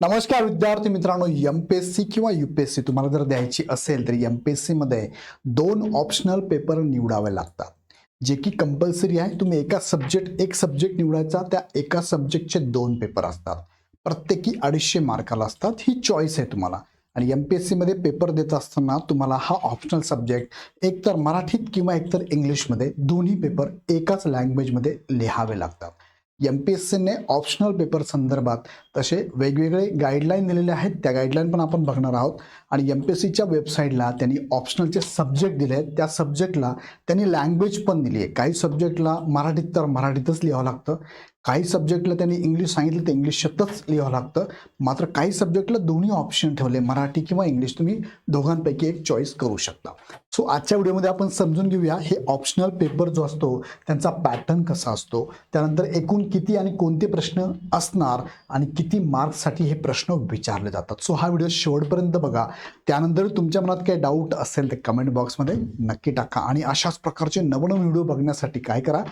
नमस्कार विद्यार्थी मित्रांनो एम पी एस सी किंवा यू पी एस सी तुम्हाला जर द्यायची असेल तर एम पी एस सीमध्ये दोन ऑप्शनल पेपर निवडावे लागतात. जे की कंपल्सरी आहे. तुम्ही एका सब्जेक्ट एक सब्जेक्ट निवडायचा त्या एका सब्जेक्टचे दोन पेपर असतात. प्रत्येकी अडीचशे मार्काला असतात. ही चॉईस आहे तुम्हाला. आणि एम पी एस सीमध्ये पेपर देत असताना तुम्हाला हा ऑप्शनल सब्जेक्ट एकतर मराठीत किंवा एकतर इंग्लिशमध्ये दोन्ही पेपर एकाच लँग्वेजमध्ये लिहावे लागतात. एम पी एस सीने ऑप्शनल पेपर संदर्भात तसे वेगवेगळे गाईडलाईन दिलेले आहेत. त्या गाईडलाईन पण आपण बघणार आहोत. आणि एम पी एस सीच्या वेबसाईटला त्यांनी ऑप्शनलचे सब्जेक्ट दिले आहेत त्या सब्जेक्टला त्यांनी लँग्वेज पण दिली आहे. काही सब्जेक्टला मराठीत तर मराठीतच लिहावं लागतं. काही सब्जेक्टला त्यांनी इंग्लिश सांगितलं तर शब्दच लिहावं लागतं. मात्र काही सब्जेक्टला दोन्ही ऑप्शन ठेवले मराठी किंवा इंग्लिश तुम्ही दोघांपैकी एक चॉईस करू शकता. सो आजच्या व्हिडिओमध्ये आपण समजून घेऊया हे ऑप्शनल पेपर जो असतो त्यांचा पॅटर्न कसा असतो? त्यानंतर एकूण किती आणि कोणते प्रश्न असणार आणि किती मार्क्ससाठी हे प्रश्न विचारले जातात. सो हा व्हिडिओ शेवटपर्यंत बघा. त्यानंतर तुमच्या मनात काही डाऊट असेल तर कमेंट बॉक्समध्ये नक्की टाका. आणि अशाच प्रकारचे नवनवीन व्हिडिओ बघण्यासाठी काय करा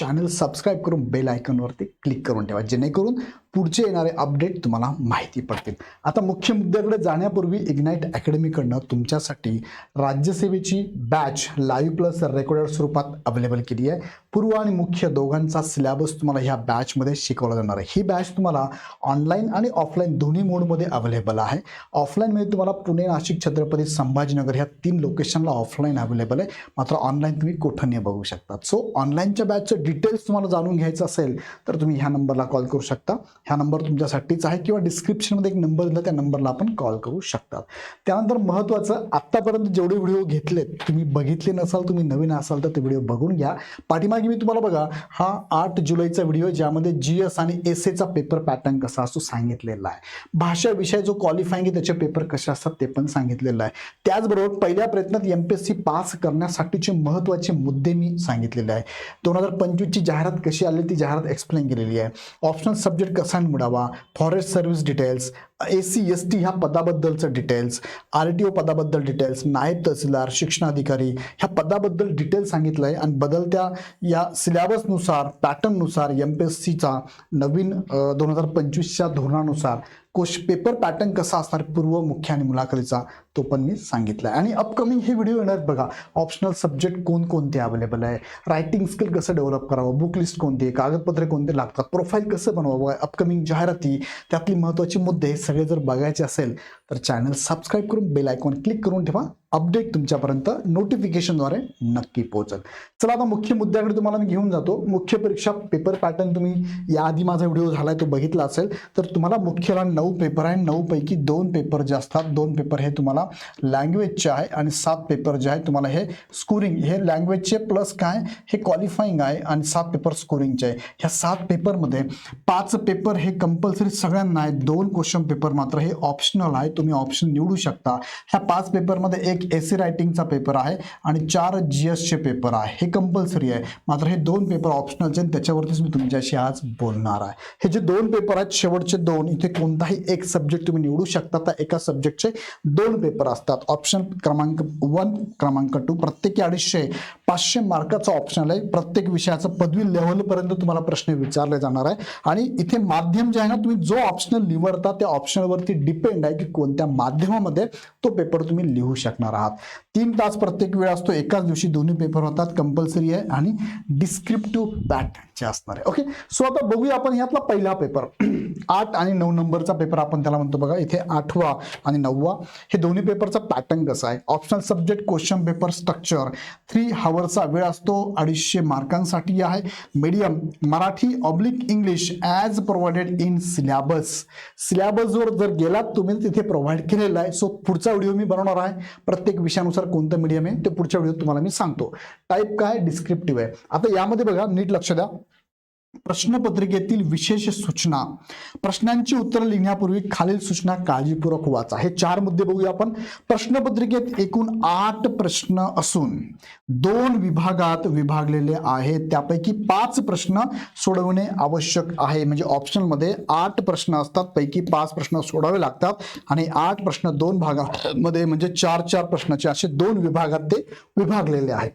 चॅनल सबस्क्राईब करून बेल आयकॉनवरती क्लिक करून ठेवा जेणेकरून पुढचे येणारे अपडेट तुम्हाला माहिती पडतील. आता मुख्य मुद्द्याकडे जाण्यापूर्वी इग्नाईट अकॅडमीकडनं तुमच्यासाठी राज्यसेवेची बॅच लाईव्ह प्लस रेकॉर्डर स्वरूपात अवेलेबल केली आहे. पूर्व आणि मुख्य दोघांचा सिलॅबस तुम्हाला ह्या बॅचमध्ये शिकवला जाणार आहे. ही बॅच तुम्हाला ऑनलाईन आणि ऑफलाईन दोन्ही मोडमध्ये अवेलेबल आहे. ऑफलाईनमध्ये तुम्हाला पुणे नाशिक छत्रपती संभाजीनगर ह्या तीन लोकेशनला ऑफलाईन अवेलेबल आहे. मात्र ऑनलाईन तुम्ही कुठंही बघू शकता. सो ऑनलाईनच्या बॅचचं डिटेल्स तुम्हाला जाणून घ्यायचं असेल तर तुम्ही ह्या नंबरला कॉल करू शकता. ह्या नंबर तुमच्यासाठीच आहे किंवा डिस्क्रिप्शनमध्ये एक नंबर दिला त्या नंबरला आपण कॉल करू शकता. त्यानंतर महत्त्वाचं आत्तापर्यंत जेवढे व्हिडिओ घेतलेत तुम्ही बघितले नसाल तुम्ही नवीन असाल तर ते व्हिडिओ बघून घ्या. पाठीमागे मी तुम्हाला बघा हा आठ जुलैचा व्हिडिओ ज्यामध्ये जी एस आणि एस एचा पेपर पॅटर्न कसा असतो सांगितलेला आहे. भाषा विषय जो क्वालिफाईंग आहे त्याचे पेपर कसे असतात ते पण सांगितलेलं आहे. त्याचबरोबर पहिल्या प्रयत्नात M P S C pass करण्यासाठीचे महत्त्वाचे मुद्दे मी सांगितलेले आहे. दोन हजार पंचवीसची जाहिरात कशी आली ती जाहिरात एक्सप्लेन केलेली आहे. ऑप्शनल सब्जेक्ट कसा निवडावा forest service details A C S T ह्या पदाबद्दलचं डिटेल्स आर टी ओ पदाबद्दल डिटेल्स नायब तहसीलदार शिक्षणाधिकारी ह्या पदाबद्दल डिटेल्स सांगितलं आहे आणि बदलत्या या सिलेबसनुसार पॅटर्ननुसार एम पी एस सीचा नवीन दोन हजार पंचवीसच्या धोरणानुसार कोश पेपर पॅटर्न कसा असणार? पूर्व मुख्य आणि मुलाखतीचा तो पण मी सांगितला. आहे आणि अपकमिंग हे व्हिडिओ येणार बघा. ऑप्शनल सब्जेक्ट कोणकोणते अवेलेबल आहे? रायटिंग स्किल कसं डेव्हलप करावं? बुक लिस्ट कोणती आहे? कागदपत्रे कोणते लागतात? प्रोफाईल कसं बनवावं? अपकमिंग जाहिराती त्यातली महत्त्वाचे मुद्दे सगळे जर बघायचे असेल तर चॅनल सबस्क्राईब करून बेल आयकॉन क्लिक करून ठेवा. अपडेट तुमच्यापर्यंत नोटिफिकेशनद्वारे नक्की पोहोचल. चला आता मुख्य मुद्द्याकडे तुम्हाला मी घेऊन जातो. मुख्य परीक्षा पेपर पॅटर्न तुम्ही याआधी माझा व्हिडिओ झाला आहे तो बघितला असेल. तर तुम्हाला मुख्यला नऊ पेपर आहे. नऊपैकी दोन पेपर जे असतात दोन पेपर हे तुम्हाला लँग्वेजचे आहे आणि सात पेपर जे आहे तुम्हाला हे स्कोरिंग हे लँग्वेजचे प्लस काय? हे क्वालिफाईंग आहे आणि सात पेपर स्कोरिंगचे आहे. ह्या सात पेपरमध्ये पाच पेपर हे कंपल्सरी सगळ्यांना आहेत दोन क्वेश्चन पेपर मात्र हे ऑप्शनल आहे. तो तुम्ही ऑप्शन निवडू शकता. ह्या पाच पेपरमध्ये एक एसी रायटिंगचा पेपर आहे आणि चार जी एसचे पेपर आहे. हे कंपल्सरी आहे. मात्र हे दोन पेपर ऑप्शनलचे आहेत त्याच्यावरतीच मी तुमच्याशी आज बोलणार आहे. हे जे दोन पेपर आहेत शेवटचे दोन इथे कोणताही एक सब्जेक्ट तुम्ही निवडू शकता. तर एका सब्जेक्टचे दोन पेपर असतात. ऑप्शन क्रमांक वन क्रमांक टू प्रत्येकी अडीचशे पाचशे मार्काचा ऑप्शनल आहे. प्रत्येक विषयाचं पदवी लेव्हलपर्यंत तुम्हाला प्रश्न विचारले जाणार आहे. आणि इथे माध्यम जे आहे ना तुम्ही जो ऑप्शनल निवडता त्या ऑप्शनवरती डिपेंड आहे की कोण कोणत्या माध्यमामध्ये तो पेपर तुम्ही लिहू शकणार आहात. तीन तास प्रत्येक वेळ असतो एकाच दिवशी दोन्ही पेपर होतात कंपल्सरी आहे आणि डिस्क्रिप्टिव्ह पॅटर्नचे असणार आहे. ओके सो आता बघूया आपण यातला पहिला पेपर आठ आणि नऊ नंबरचा पेपर आपण त्याला म्हणतो बघा. इथे आठवा आणि नववा. हे दोन्ही पेपरचा पॅटर्न कसा आहे? Optional subject question paper structure three हावरचा वेळ असतो अडीचशे मार्कांसाठी आहे. Medium Marathi oblique English as provided in syllabus सिलॅबसवर जर गेलात तुम्ही तिथे प्रोव्हाइड केलेला आहे. सो पुढचा व्हिडिओ मी बनवणार आहे. प्रत्येक विषयानुसार कोणतं मीडियम आहे ते पुढच्या व्हिडिओत तुम्हाला मी सांगतो. टाईप काय? डिस्क्रिप्टिव्ह आहे. आता यामध्ये बघा नीट लक्ष द्या. प्रश्नपत्रिकेतील विशेष सूचना. प्रश्नांची उत्तरं लिहिण्यापूर्वी खालील सूचना काळजीपूर्वक वाचा. हे चार मुद्दे बघूया आपण. प्रश्नपत्रिकेत एकूण आठ प्रश्न असून दोन विभागात विभागलेले आहेत. त्यापैकी पाच प्रश्न सोडवणे आवश्यक आहे. म्हणजे ऑप्शनमध्ये आठ प्रश्न असतात. पैकी पाच प्रश्न सोडावे लागतात. आणि आठ प्रश्न दोन भागामध्ये म्हणजे चार चार प्रश्नाचे असे दोन विभागात ते विभागलेले आहेत.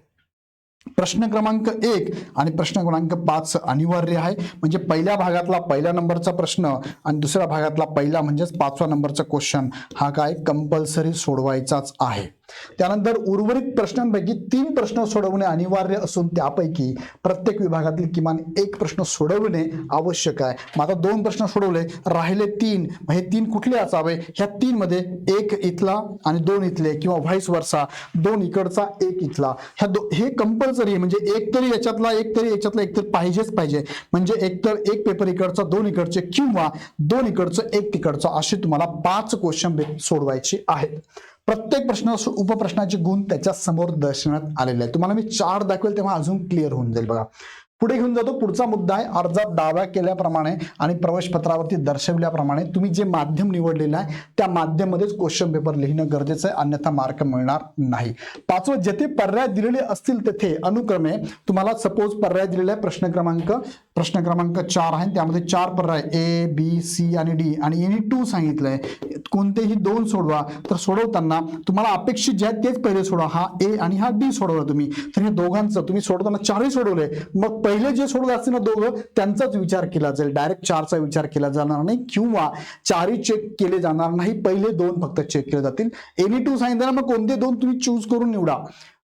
प्रश्न क्रमांक एक आणि प्रश्न क्रमांक पाच अनिवार्य आहे. म्हणजे पहिल्या भागातला पहिल्या नंबरचा प्रश्न आणि दुसऱ्या भागातला पहिला म्हणजेच पाचवा नंबरचा क्वेश्चन हा काय? कंपल्सरी सोडवायचाच आहे. त्यानंतर उर्वरित प्रश्नांपैकी तीन प्रश्न सोडवणे अनिवार्य असून त्यापैकी प्रत्येक विभागातील किमान एक प्रश्न सोडवणे आवश्यक आहे. मग आता दोन प्रश्न सोडवले राहिले तीन. मग हे तीन कुठले असावे? ह्या तीन मध्ये एक इथला आणि दोन इथले किंवा व्हाईस वर्षा दोन इकडचा एक इथला. ह्या दो हे कंपल्सरी आहे. म्हणजे एक तरी याच्यातला एक तरी याच्यातला एक तरी पाहिजेच पाहिजे. म्हणजे एक तर एक पेपर इकडचा दोन इकडचे किंवा दोन इकडचं एक तिकडचं असे तुम्हाला पाच क्वेश्चन सोडवायचे आहेत. प्रत्येक प्रश्न उपप्रश्नाचे गुण त्याच्यासमोर दर्शवण्यात आलेले आहे तुम्हाला मी चार दाखवेल तेव्हा अजून क्लिअर होऊन जाईल बघा. पुढे घेऊन जातो. पुढचा मुद्दा आहे अर्जात दावा केल्याप्रमाणे आणि प्रवेश पत्रावरती दर्शवल्याप्रमाणे तुम्ही जे माध्यम निवडलेलं आहे त्या माध्यममध्येच क्वेश्चन पेपर लिहिणं गरजेचं आहे अन्यथा मार्क मिळणार नाही. पाचवं जेथे पर्याय दिलेले असतील तेथे अनुक्रमे तुम्हाला सपोज पर्याय दिलेला आहे प्रश्न क्रमांक प्रश्न क्रमांक चार आहे. त्यामध्ये चार पर्याय ए बी सी आणि डी आणि एनी टू सांगितलंय. कोणतेही दोन सोडवा. तर सोडवताना तुम्हाला अपेक्षित जे आहे तेच पहिले सोडवा. हा ए आणि हा डी सोडवला तुम्ही. तर हे दोघांचं तुम्ही सोडवताना चारही सोडवले. मग पहिले जे सोडवले असतील ना दोघं त्यांचाच विचार केला जाईल. डायरेक्ट चारचा विचार केला जाणार नाही किंवा चारही चेक केले जाणार नाही. पहिले दोन फक्त चेक केले जातील. एनी टू सांगितलं ना मग कोणते दोन तुम्ही चूज करून निवडा.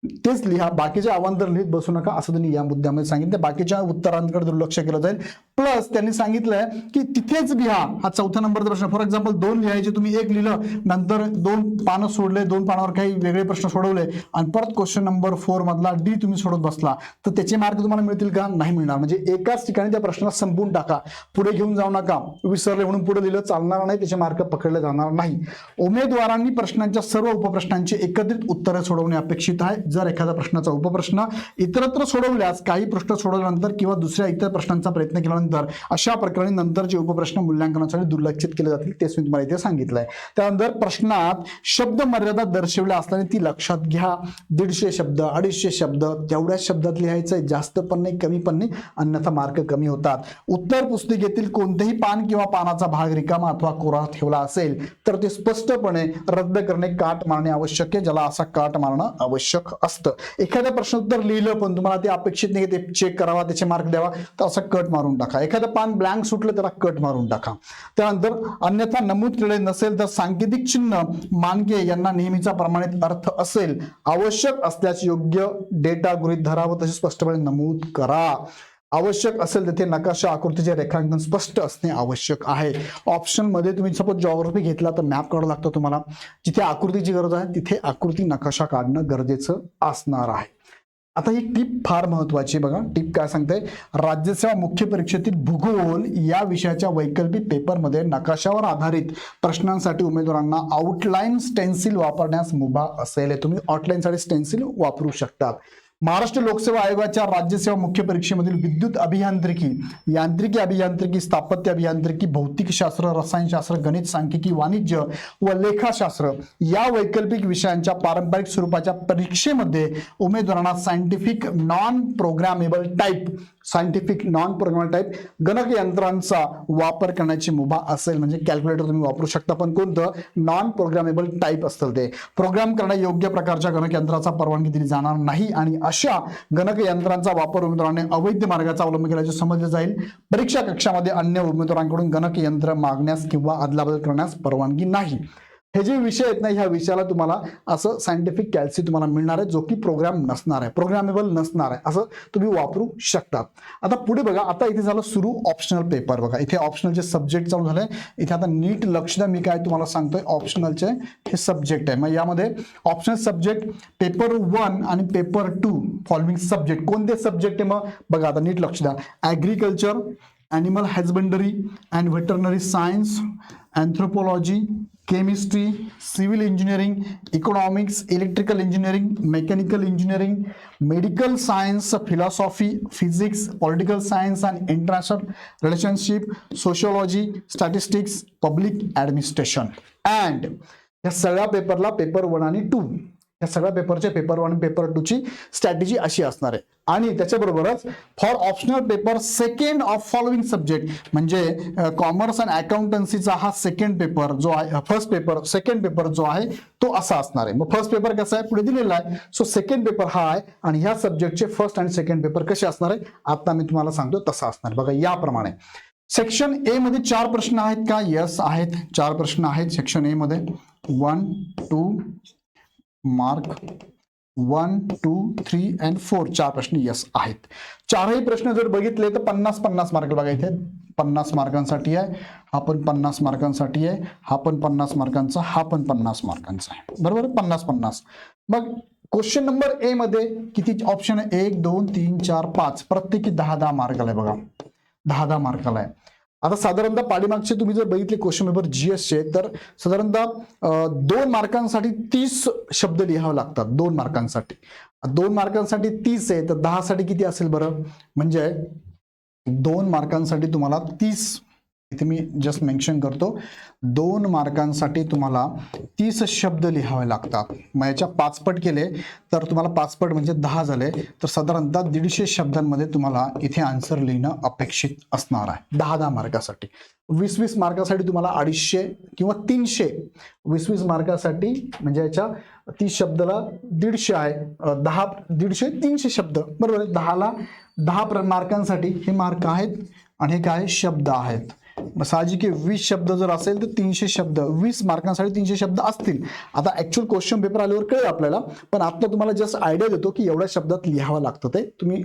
तेच लिहा. बाकीच्या अवांतर लिहित बसू नका असं त्यांनी या मुद्द्यामध्ये सांगितलं. बाकीच्या उत्तरांकडे दुर्लक्ष केलं जाईल. प्लस त्यांनी सांगितलंय की तिथेच लिहा. हा चौथा नंबरचा प्रश्न. फॉर एक्झाम्पल दोन लिहायचे तुम्ही एक लिहिलं नंतर दोन पानं सोडले दोन पानावर काही वेगळे प्रश्न सोडवले आणि परत क्वेश्चन नंबर फोर मधला डी तुम्ही सोडत बसला. तर त्याचे मार्क तुम्हाला मिळतील का? नाही मिळणार. म्हणजे एकाच ठिकाणी त्या प्रश्नाला संपून टाका. पुढे घेऊन जाऊ नका. विसरले म्हणून पुढे लिहिलं चालणार नाही. त्याचे मार्क पकडले जाणार नाही. उमेदवारांनी प्रश्नांच्या सर्व उपप्रश्नांची एकत्रित उत्तरे सोडवणे अपेक्षित आहे. जर एखादा प्रश्नाचा उपप्रश्न इतरत्र सोडवल्यास काही प्रश्न सोडवल्यानंतर किंवा दुसऱ्या इतर प्रश्नांचा प्रयत्न केल्यानंतर अशा प्रकरणी नंतरचे उपप्रश्न मूल्यांकनासाठी दुर्लक्षित केले जातील तेच मी तुम्हाला इथे सांगितलं आहे त्यानंतर प्रश्नात शब्द मर्यादा दर्शवल्या असल्याने ती लक्षात घ्या. दीडशे शब्द अडीचशे शब्द तेवढ्याच शब्दात लिहायचं आहे जास्त पण नाही कमी पण नाही अन्यथा मार्क कमी होतात. उत्तर पुस्तिकेतील कोणतेही पान किंवा पानाचा भाग रिकामा अथवा कोरा ठेवला असेल तर ते स्पष्टपणे रद्द करणे काट मारणे आवश्यक आहे. ज्याला असा काट मारणं आवश्यक असतं. एखादं प्रश्नोत्तर लिहिलं पण तुम्हाला ते अपेक्षित नाही ते चेक करावा त्याचे मार्क द्यावा तर असं कट मारून टाका. एखादं पान ब्लँक सुटलं त्याला कट मारून टाका. त्यानंतर अन्यथा नमूद केले नसेल तर सांकेतिक चिन्ह मानके यांना नेहमीचा प्रमाणित अर्थ असेल. आवश्यक असल्यास योग्य डेटा गृहीत धरावं तसे स्पष्टपणे नमूद करा. आवश्यक असेल तेथे नकाशा आकृतीचे रेखांकन स्पष्ट असणे आवश्यक आहे. ऑप्शनमध्ये तुम्ही सपोज जॉग्राफी घेतला तर मॅप काढावा लागतो तुम्हाला. जिथे आकृतीची गरज आहे तिथे आकृती नकाशा काढणं गरजेचं असणार आहे. आता ही टीप फार महत्वाची बघा. टीप काय सांगते राज्यसेवा मुख्य परीक्षेतील भूगोल या विषयाच्या वैकल्पिक पेपरमध्ये नकाशावर आधारित प्रश्नांसाठी उमेदवारांना आउटलाईन स्टेन्सिल वापरण्यास मुभा असेल. तुम्ही आउटलाईनसाठी स्टेन्सिल वापरू शकतात महाराष्ट्र लोकसेवा आयोगाच्या राज्यसेवा मुख्य परीक्षेमधील विद्युत अभियांत्रिकी यांत्रिकी अभियांत्रिकी स्थापत्य अभियांत्रिकी भौतिकशास्त्र रसायनशास्त्र गणित सांख्यिकी वाणिज्य व लेखाशास्त्र या वैकल्पिक विषयांच्या पारंपरिक स्वरूपाच्या परीक्षेमध्ये उमेदवारांना scientific non programmable type scientific non program type गणकयंत्रांचा वापर करण्याची मुभा असेल म्हणजे कॅल्क्युलेटर तुम्ही वापरू शकता. पण कोणतं? नॉन प्रोग्रामेबल टाईप असतं ते. प्रोग्राम करण्या योग्य प्रकारच्या गणकयंत्राचा परवानगी दिली जाणार नाही आणि अशा गणकयंत्रांचा वापर उमेदवाराने अवैध मार्गाचा अवलंब केल्याचे समजले जाईल. परीक्षा कक्षामध्ये अन्य उमेदवारांकडून गणकयंत्र मागण्यास किंवा अदलाबदल करण्यास परवानगी नाही. हे जे विषय आहेत ना ह्या विषयाला तुम्हाला असं सायंटिफिक कॅल्सी तुम्हाला मिळणार आहे जो की प्रोग्राम नसणार आहे प्रोग्रामेबल नसणार आहे असं तुम्ही वापरू शकता आता पुढे बघा आता इथे झालं सुरू ऑप्शनल पेपर बघा. इथे ऑप्शनलचे सब्जेक्ट चालू झाले इथे आता नीट लक्ष द्या मी काय तुम्हाला सांगतोय ऑप्शनलचे हे सब्जेक्ट आहे. मग यामध्ये ऑप्शनल सब्जेक्ट पेपर वन आणि पेपर टू फॉलोइंग सब्जेक्ट कोणते सब्जेक्ट आहे मग? बघा आता नीट लक्ष द्या. Agriculture animal husbandry and veterinary science anthropology chemistry civil engineering economics electrical engineering mechanical engineering medical science philosophy physics political science and international relationship sociology statistics public administration and या सगळ्या पेपरला पेपर वन आणि two या सगळ्या पेपरचे paper one paper two ची strategy अशी असणार आहे. आणि त्याच्याबरोबरच for optional paper second of following subject म्हणजे कॉमर्स अँड अकाउंटन्सीचा हा सेकंड पेपर जो आहे फर्स्ट पेपर सेकंड पेपर जो आहे तो असा असणार आहे. मग फर्स्ट पेपर कसा आहे? पुढे दिलेला आहे. सो सेकंड पेपर हा आहे आणि ह्या सब्जेक्टचे फर्स्ट आणि सेकंड पेपर कसे असणार आहे? आता मी तुम्हाला सांगतो तसा असणार बघा याप्रमाणे. सेक्शन ए मध्ये चार प्रश्न आहेत का? यस आहेत. चार प्रश्न आहेत सेक्शन ए मध्ये. One two mark one two three and four चार प्रश्न यस आहेत. चारही प्रश्न जर बघितले तर पन्नास पन्नास मार्क बघा इथे. पन्नास मार्कांसाठी आहे हा पण पन्नास मार्कांसाठी आहे हा पण पन्नास मार्कांचा हा पण पन्नास मार्कांचा आहे. बरोबर? पन्नास पन्नास. मग क्वेश्चन नंबर ए मध्ये किती ऑप्शन आहे? एक दोन तीन चार पाच. प्रत्येकी दहा दहा मार्काला आहे बघा. दहा दहा मार्काला आहे आता साधारणतः पाठीमागचे तुम्ही जर बघितले क्वेश्चन पेपर जीएसचे तर साधारणतः दोन मार्कांसाठी तीस शब्द लिहावे लागतात दोन मार्कांसाठी. दोन मार्कांसाठी तीस आहे तर दहासाठी किती असेल बरं? म्हणजे दोन मार्कांसाठी तुम्हाला तीस इथे मी जस्ट मेन्शन करतो. दोन मार्कांसाठी तुम्हाला तीस शब्द लिहावे लागतात. मग याच्या पाचपट केले तर तुम्हाला पाचपट म्हणजे दहा झाले. तर साधारणतः दीडशे शब्दांमध्ये तुम्हाला इथे आन्सर लिहिणं अपेक्षित असणार आहे. दहा दहा मार्कासाठी. वीस वीस मार्कासाठी तुम्हाला अडीचशे किंवा तीनशे वीस वीस मार्कासाठी म्हणजे याच्या तीस शब्दाला दीडशे आहे. दहा दीडशे तीनशे शब्द. बरोबर आहे? दहाला दहा प्र मार्कांसाठी हे मार्क आहेत आणि हे काय? शब्द आहेत. मग साहजिक आहे, वीस शब्द जर असेल तर तीनशे शब्द वीस मार्कांसाठी तीनशे शब्द असतील. आता ऍक्च्युअल क्वेश्चन पेपर आल्यावर कळेल आपल्याला पण आता तुम्हाला जस्ट आयडिया देतो की एवढ्या शब्दात लिहावं लागतं ते. तुम्ही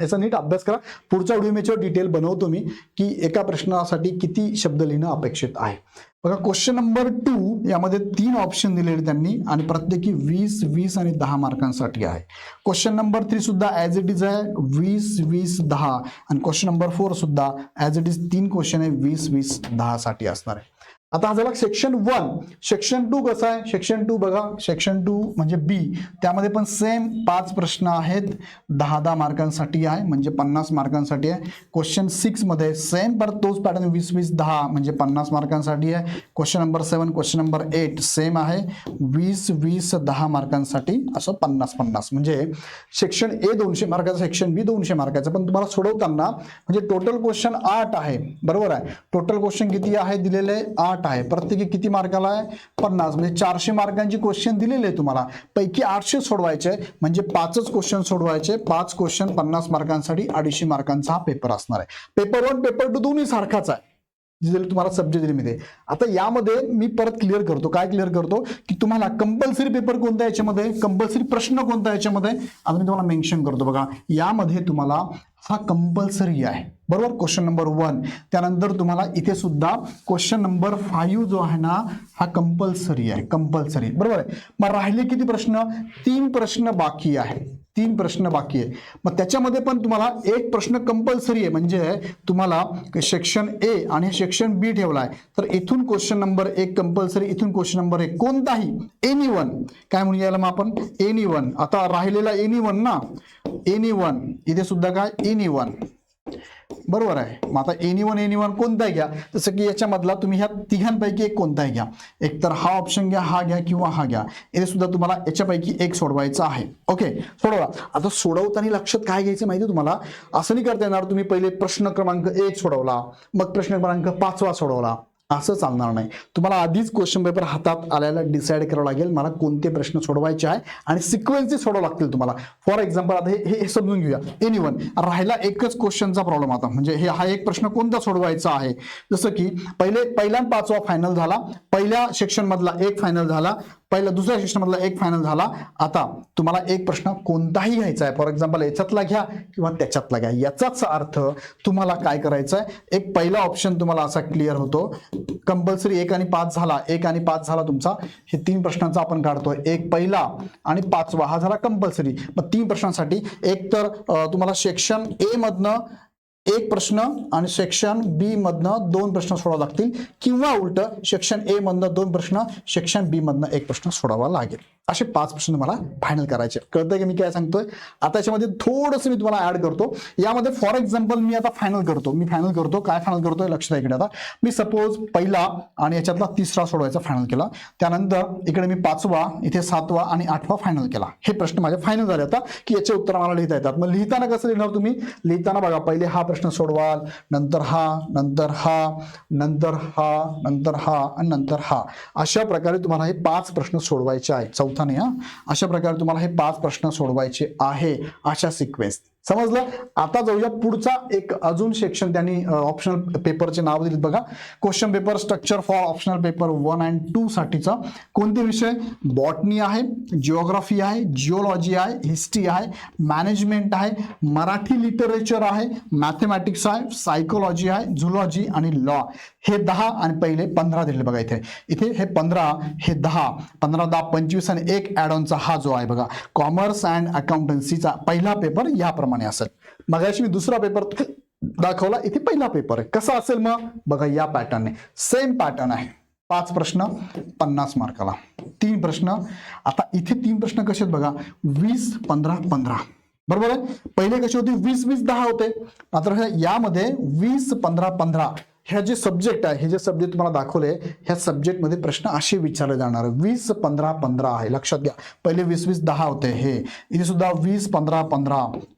याचा नीट अभ्यास करा. पुढच्या व्हिडिओ डिटेल बनवतो मी की एका प्रश्नासाठी किती शब्द लिहिणं अपेक्षित आहे. बघा क्वेश्चन नंबर टू यामध्ये तीन ऑप्शन दिलेले त्यांनी आणि प्रत्येकी वीस वीस आणि दहा मार्कांसाठी आहे. क्वेश्चन नंबर थ्री सुद्धा ॲज इट इज आहे वीस वीस दहा. आणि क्वेश्चन नंबर फोर सुद्धा ॲज इट इज तीन क्वेश्चन आहे वीस वीस दहा साठी असणार आहे. आता हा झाला सेक्शन वन सेक्शन टू कसं आहे? सेक्शन टू बघा. सेक्शन टू म्हणजे बी त्यामध्ये पण सेम पाच प्रश्न आहेत. दहा दहा मार्कांसाठी आहे म्हणजे पन्नास मार्कांसाठी आहे. क्वेश्चन सिक्समध्ये सेम पर तोच पॅटर्न वीस वीस दहा म्हणजे पन्नास मार्कांसाठी आहे. Question number seven question number eight same आहे. वीस वीस दहा मार्कांसाठी असं पन्नास पन्नास. म्हणजे सेक्शन ए दोनशे मार्काचं सेक्शन बी दोनशे मार्काचं. पण तुम्हाला सोडवताना म्हणजे टोटल क्वेश्चन आठ आहे. बरोबर आहे? टोटल क्वेश्चन किती आहे? दिलेले आठ आहे. प्रत्येकी किती मार्काला आहे? पन्नास. म्हणजे चारशे मार्कांची क्वेश्चन दिलेली आहे तुम्हाला. पैकी आठशे सोडवायचे म्हणजे पाचच क्वेश्चन सोडवायचे पाच क्वेश्चन पन्नास मार्कांसाठी अडीचशे मार्कांचा हा पेपर असणार आहे. पेपर वन पेपर टू दोन्ही सारखाच आहे. जरी तुम्हाला सब्जेक्ट दिलेमध्ये आता यामध्ये मी परत क्लिअर करतो. काय क्लिअर करतो? की तुम्हाला कंपल्सरी पेपर कोणता याच्यामध्ये? कंपल्सरी प्रश्न कोणता याच्यामध्ये? आता मी तुम्हाला मेन्शन करतो बघा. यामध्ये तुम्हाला हा कंपल्सरी आहे. बरोबर? क्वेश्चन नंबर वन त्यानंतर तुम्हाला इथे सुद्धा क्वेश्चन नंबर फाईव्ह जो आहे ना हा कंपल्सरी आहे. कंपल्सरी बरोबर आहे? मग राहिले किती प्रश्न? तीन प्रश्न बाकी आहे. तीन प्रश्न बाकी आहे. मग त्याच्यामध्ये पण तुम्हाला एक प्रश्न कंपल्सरी आहे. म्हणजे तुम्हाला सेक्शन ए आणि सेक्शन बी ठेवला आहे. तर इथून क्वेश्चन नंबर एक कंपल्सरी इथून क्वेश्चन नंबर एक. कोणताही एनी वन काय म्हणून यायला मग आपण? एनी वन आता राहिलेला एनी वन ना? एनी वन इथे सुद्धा काय? एनी वन बरोबर आहे. मग आता एनी वन एनी वन कोणताही घ्या. जसं की याच्यामधला तुम्ही ह्या तिघांपैकी एक कोणताही घ्या. एक तर हा ऑप्शन घ्या हा घ्या किंवा हा घ्या. हे सुद्धा तुम्हाला याच्यापैकी एक सोडवायचा आहे. ओके सोडवा. आता सोडवताना लक्षात काय घ्यायचं माहिती आहे तुम्हाला? असं नाही करता येणार. तुम्ही पहिले प्रश्न क्रमांक एक सोडवला. मग प्रश्न क्रमांक पाचवा सोडवला. असं चालणार नाही. तुम्हाला आधीच क्वेश्चन पेपर हातात आल्याला डिसाईड करावं लागेल मला कोणते प्रश्न सोडवायचे आहे आणि सिक्वेन्सेस सोडवं लागतील तुम्हाला. फॉर एक्झाम्पल आता हे हे समजून घेऊया. एनी वन राहिला एकच क्वेश्चनचा प्रॉब्लेम आता. म्हणजे हे हा एक प्रश्न कोणता सोडवायचा आहे? जसं की पहिले पहिला पाचवा फायनल झाला. पहिल्या सेक्शनमधला एक फायनल झाला. पहिला दुसऱ्या सेक्शन एक फायनल झाला. आता तुम्हाला एक प्रश्न कोणताही घ्यायचा आहे. फॉर एक्झाम्पल याच्यातला घ्या किंवा त्याच्यातला घ्या. याचाच अर्थ तुम्हाला काय करायचं आहे एक पहिला ऑप्शन तुम्हाला असा क्लिअर होतो. कंपल्सरी एक आणि पाच झाला. एक आणि पाच झाला तुमचा. हे तीन प्रश्नांचा आपण काढतोय. एक पहिला आणि पाचवा. हा झाला कंपल्सरी मग तीन प्रश्नांसाठी एक तर तुम्हाला सेक्शन ए मधनं एक प्रश्न आणि सेक्शन बी मधनं दोन प्रश्न सोडावं लागतील. किंवा उलट सेक्शन ए मधनं दोन प्रश्न सेक्शन बी मधनं एक प्रश्न सोडावा लागेल. असे पाच प्रश्न मला फायनल करायचे कळतंय की मी काय सांगतोय? आता याच्यामध्ये थोडंसं मी तुम्हाला ऍड करतो. यामध्ये फॉर एक्झाम्पल मी आता फायनल करतो. मी फायनल करतो. काय फायनल करतोय लक्ष द्या इकडे आता. मी सपोज पहिला आणि याच्यातला तिसरा सोडवायचा फायनल केला. त्यानंतर इकडे मी पाचवा इथे सातवा आणि आठवा फायनल केला. हे प्रश्न माझे फायनल झाले आता की याचे उत्तर मला लिहिता येतात. मग लिहिताना कसं लिहिणार तुम्ही? लिहिताना बघा पहिले हा प्रश्न प्रश्न सोडवाल. नंतर हा नंतर हा नंतर हा नंतर हा आणि नंतर हा. अशा प्रकारे तुम्हाला हे पाच प्रश्न सोडवायचे आहेत. चौथा नाही हा. अशा प्रकारे तुम्हाला हे पाच प्रश्न सोडवायचे आहे अशा सिक्वेन्स समजलं? आता जाऊया पुढचा एक अजून सेक्शन त्यांनी ऑप्शनल पेपरचे नाव दिले बघा. Question paper structure for optional paper one and two साठीचा. कोणते विषय? बॉटनी आहे जिओग्राफी आहे जिओलॉजी आहे हिस्ट्री आहे मॅनेजमेंट आहे मराठी लिटरेचर आहे मॅथमॅटिक्स आहे सायकोलॉजी आहे झुलॉजी आणि लॉ हे दहा आणि पहिले पंधरा दिले बघा इथे. इथे हे पंधरा हे दहा. पंधरा दहा पंचवीस आणि एक ॲडॉनचा हा जो आहे बघा. कॉमर्स अँड अकाउंटन्सीचा पहिला पेपर याप्रमाणे. असेल. मगाशी मी दुसरा पेपर दाखवला इथे पहिला पेपर आहे. कसा असेल मग? बघा या पॅटर्नने सेम पॅटर्न आहे. पाच प्रश्न पन्नास मार्काला तीन प्रश्न. आता इथे तीन प्रश्न कसे आहेत बघा? वीस पंधरा पंधरा. बरोबर आहे? पहिले कसे होते? वीस वीस दहा होते. मात्र यामध्ये वीस पंधरा पंधरा. ह्या जे सब्जेक्ट आहे हे जे सब्जेक्ट तुम्हाला दाखवले ह्या सब्जेक्टमध्ये प्रश्न असे विचारले जाणार वीस पंधरा पंधरा आहे. लक्षात घ्या. पहिले वीस वीस दहा होते हे. इथे सुद्धा वीस पंधरा पंधरा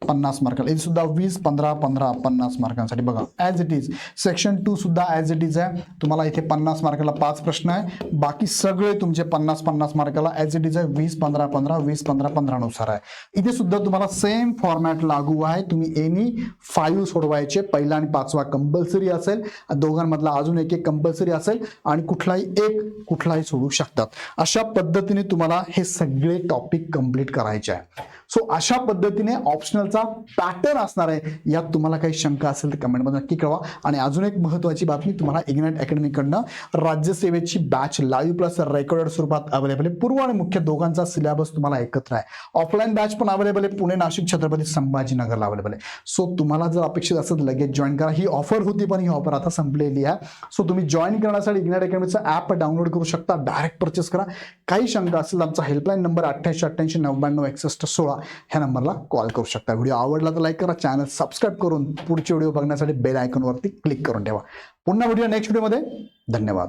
पन्नास मार्काला इथे सुद्धा वीस पंधरा पंधरा पन्नास मार्कांसाठी बघा. As it is section two सुद्धा ॲज इट इज आहे. तुम्हाला इथे पन्नास मार्काला पाच प्रश्न आहे. बाकी सगळे तुमचे पन्नास पन्नास मार्काला ॲज इट इज आहे. वीस पंधरा पंधरा वीस पंधरा पंधरा नुसार आहे. इथे सुद्धा तुम्हाला सेम फॉर्मॅट लागू आहे. तुम्ही एनी फाईव्ह सोडवायचे. पहिला आणि पाचवा कंपल्सरी असेल. दोघांमधला अजून एक एक कंपल्सरी असेल आणि कुठलाही एक कुठलाही सोडू शकतात. अशा पद्धतीने तुम्हाला हे सगळे टॉपिक कंप्लीट करायचे आहे. सो अशा पद्धतीने ऑप्शनलचा पॅटर्न असणार आहे यात तुम्हाला काही शंका असेल तर कमेंटमध्ये नक्की कळवा. आणि अजून एक महत्त्वाची बातमी तुम्हाला इग्नाइट अकॅडमीकडनं राज्यसेवेची बॅच लाईव्ह प्लस रेकॉर्डेड स्वरूपात अवेलेबल आहे. पूर्व आणि मुख्य दोघांचा सिलेबस तुम्हाला एकत्र आहे. ऑफलाईन बॅच पण अवेलेबल आहे. पुणे नाशिक छत्रपती संभाजीनगरला अवेलेबल आहे. सो तुम्हाला जर अपेक्षित असेल लगेच जॉईन करा. ही ऑफर होती पण ही ऑफर आता संपलेली आहे. सो तुम्ही जॉईन करण्यासाठी इग्नाइट अकॅडमीचा ॲप डाउनलोड करू शकता. डायरेक्ट परचेस करा. काही शंका असेल आमचा हेल्पलाईन नंबर अठ्ठ्याऐंशी अठ्ठ्याऐंशी नव्याण्णव एकसष्ट सोळा ह्या नंबरला कॉल करू शकता. व्हिडिओ आवडला तर लाईक करा चॅनल सबस्क्राईब करून पुढचे व्हिडिओ बघण्यासाठी बेल आयकॉनवरती क्लिक करून ठेवा. पुन्हा व्हिडिओ नेक्स्ट व्हिडिओमध्ये धन्यवाद.